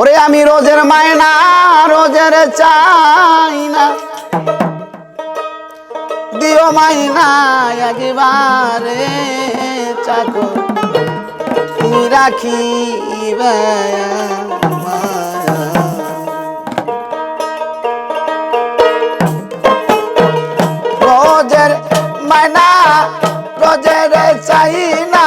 ওরে আমি রোজের মায়না রোজের চাই না দিও মাইনা একবারে চাকর তুমি আমায়। রোজের মায়না রোজের চাই না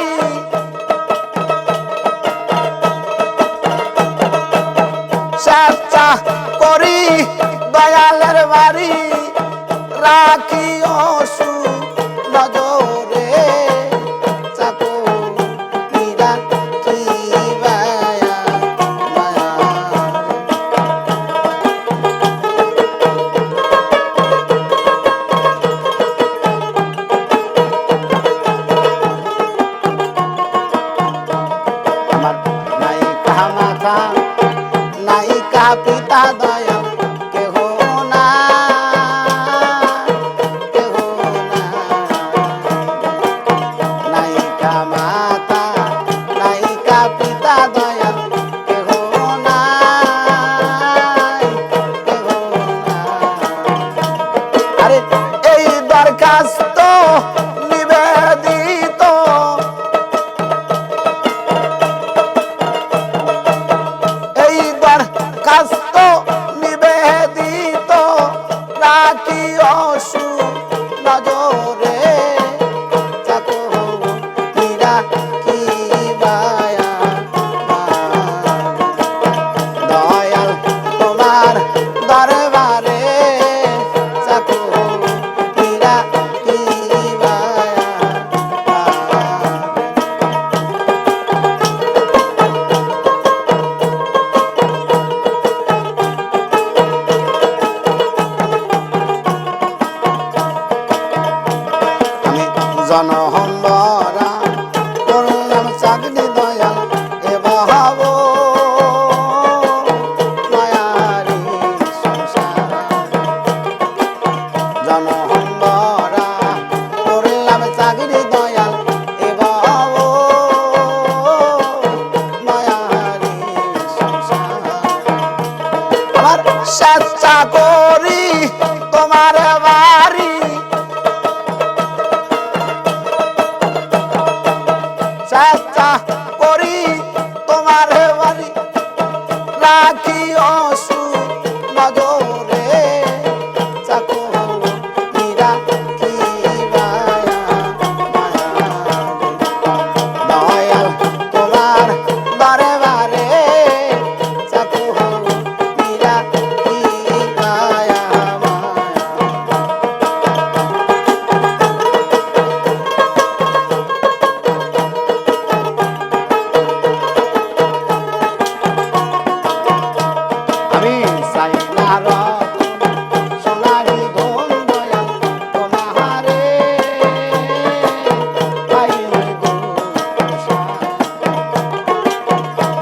রাখি অসু নজরে। চাকো মীরা কি মায়া। আমার নায়িকা মাতা নায়িকা আমি জনহম্বরা করলাম চাকরি দয়াল, এ বহাব। মায়ারি সংসার। জনহম্বরা করলাম চাকরি দয়াল, এ বহাব। সাচ্চা করি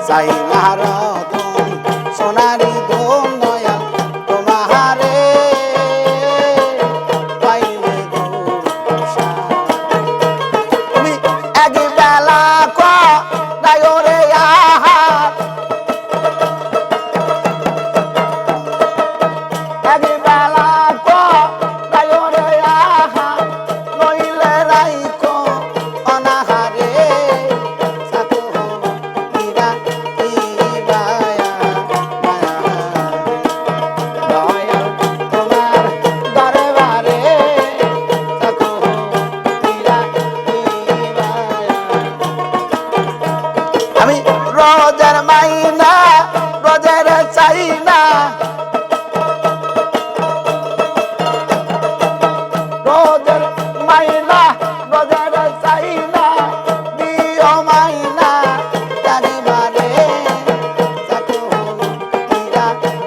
চাই না Пока-пока.